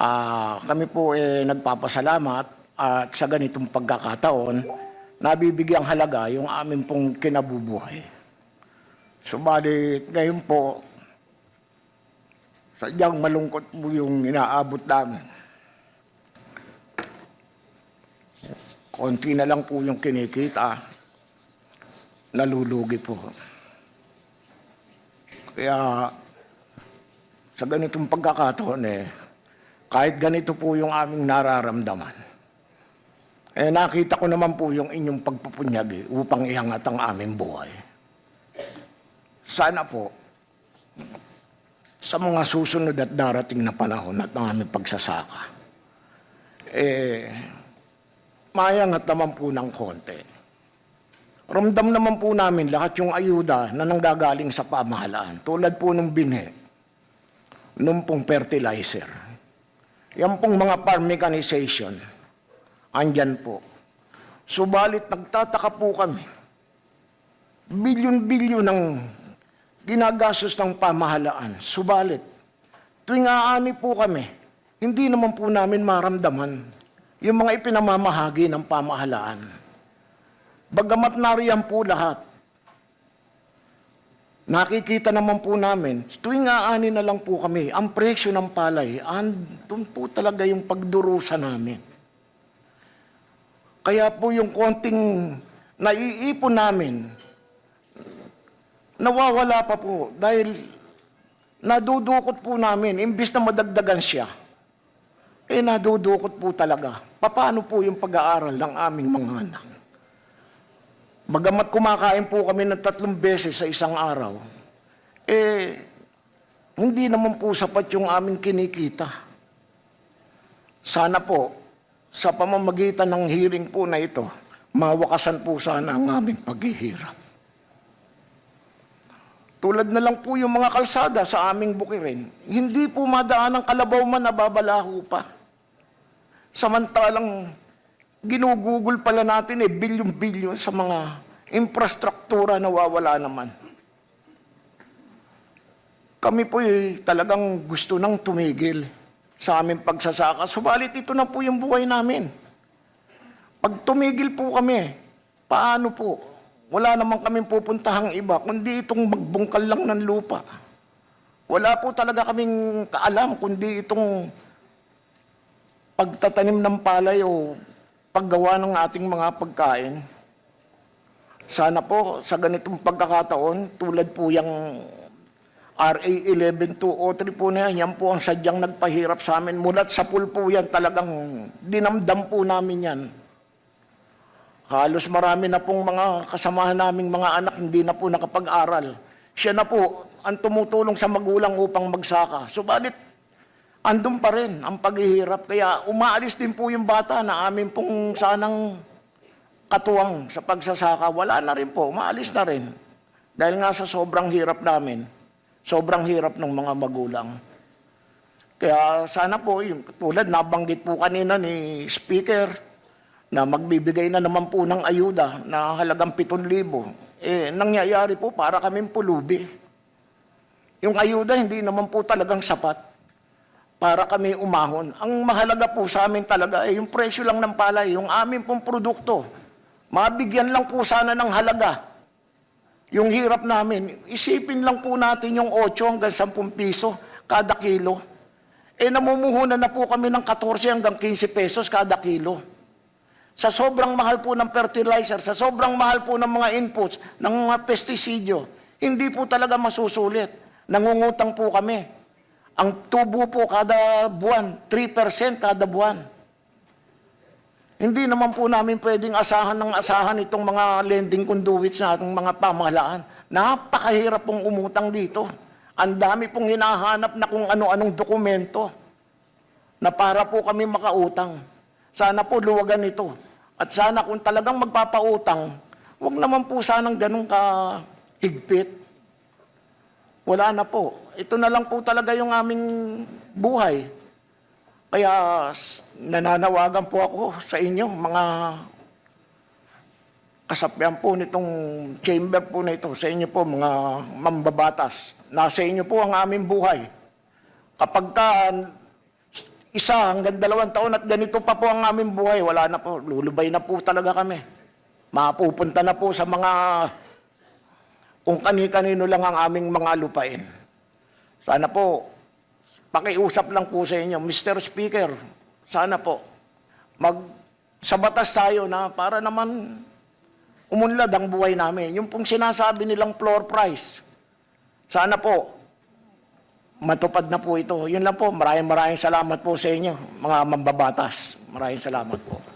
Ah, kami po eh nagpapasalamat at sa ganitong pagkakataon, nabibigyang halaga yung amin pong kinabubuhay. Subalit ngayon po, sadyang malungkot po yung inaabot namin. Konti na lang po yung kinikita, nalulugi po. Kaya sa ganitong pagkakataon eh, kahit ganito po yung aming nararamdaman, eh nakita ko naman po yung inyong pagpupunyag eh, upang iangat ang aming buhay. Sana po, sa mga susunod at darating na panahon at ang aming pagsasaka, eh, mayangat naman po ng konti. Ramdam naman po namin lahat yung ayuda na nanggagaling sa pamahalaan. Tulad po ng binhe, nung pong fertilizer. Yan pong mga farm mechanization, andyan po. Subalit nagtataka po kami, bilyon-bilyon ng ginagastos ng pamahalaan. Subalit, tuwing aani po kami, hindi naman po namin maramdaman yung mga ipinamamahagi ng pamahalaan. Bagamat nariyan po lahat, nakikita naman po namin, tuwing aani na lang po kami, ang presyo ng palay, andun po talaga yung pagdurusa namin. Kaya po yung konting naiipon namin, nawawala pa po dahil nadudukot po namin, imbis na madagdagan siya, eh nadudukot po talaga. Paano po yung pag-aaral ng aming mga anak? Bagamat kumakain po kami ng tatlong beses sa isang araw, eh, hindi naman po sapat yung aming kinikita. Sana po, sa pamamagitan ng hearing po na ito, mawakasan po sana ang aming paghihirap. Tulad na lang po yung mga kalsada sa aming bukirin, hindi po madaan ng kalabaw man na babalaho pa. Samantalang ginugugol pala natin eh, bilyon-bilyon sa mga infrastruktura na wawala naman. Kami po eh, talagang gusto nang tumigil sa aming pagsasaka. Subalit ito na po yung buhay namin. Pag tumigil po kami, paano po? Wala naman kaming pupuntahang iba, kundi itong magbungkal lang ng lupa. Wala po talaga kaming kaalam, kundi itong pagtatanim ng palay o paggawa ng ating mga pagkain. Sana po sa ganitong pagkakataon, tulad po yung RA 11203 po na yan, yan po ang sadyang nagpahirap sa amin. Mulat sa pool po yan, talagang dinamdam po namin yan. Halos marami na pong mga kasamahan naming mga anak hindi na po nakapag-aral. Siya na po ang tumutulong sa magulang upang magsaka. Subalit, andun pa rin ang paghihirap. Kaya umaalis din po yung bata na amin pong sanang katuwang sa pagsasaka. Wala na rin po, umaalis na rin. Dahil nga sa sobrang hirap namin, sobrang hirap ng mga magulang. Kaya sana po, yung tulad nabanggit po kanina ni Speaker, na magbibigay na naman po ng ayuda na halagang 7,000. Eh, nangyayari po para kaming pulubi. Yung ayuda hindi naman po talagang sapat para kami umahon. Ang mahalaga po sa amin talaga ay yung presyo lang ng palay, yung amin pong produkto. Mabigyan lang po sana ng halaga. Yung hirap namin, isipin lang po natin yung 8 hanggang 10 piso kada kilo. Eh namumuhunan na po kami ng 14 hanggang 15 pesos kada kilo sa sobrang mahal po ng fertilizer, sa sobrang mahal po ng mga inputs, ng mga pestisidyo, hindi po talaga masusulit. Nangungutang po kami. Ang tubo po kada buwan, 3% kada buwan. Hindi naman po namin pwedeng asahan ng asahan itong mga lending conduits na ating mga pamahalaan. Napakahirap pong umutang dito. Ang dami pong hinahanap na kung ano-anong dokumento na para po kami makautang. Sana po luwagan ito. At sana kung talagang magpapautang, wag naman po sanang ganun ka higpit. Wala na po. Ito na lang po talaga yung aming buhay. Kaya nananawagan po ako sa inyo, mga kasapian po nitong chamber po na ito, sa inyo po mga mambabatas. Nasa inyo po ang aming buhay. Kapag ka isa hanggang dalawang taon at ganito pa po ang aming buhay, wala na po. Lulubay na po talaga kami. Mapupunta na po sa mga kung kani-kanino lang ang aming mga lupain. Sana po, pakiusap lang po sa inyo, Mr. Speaker, sana po, mag, sa batas tayo na para naman umunlad ang buhay namin. Yung pong sinasabi nilang floor price, sana po, matupad na po ito. Yun lang po, maraming maraming salamat po sa inyo, mga mambabatas. Maraming salamat po.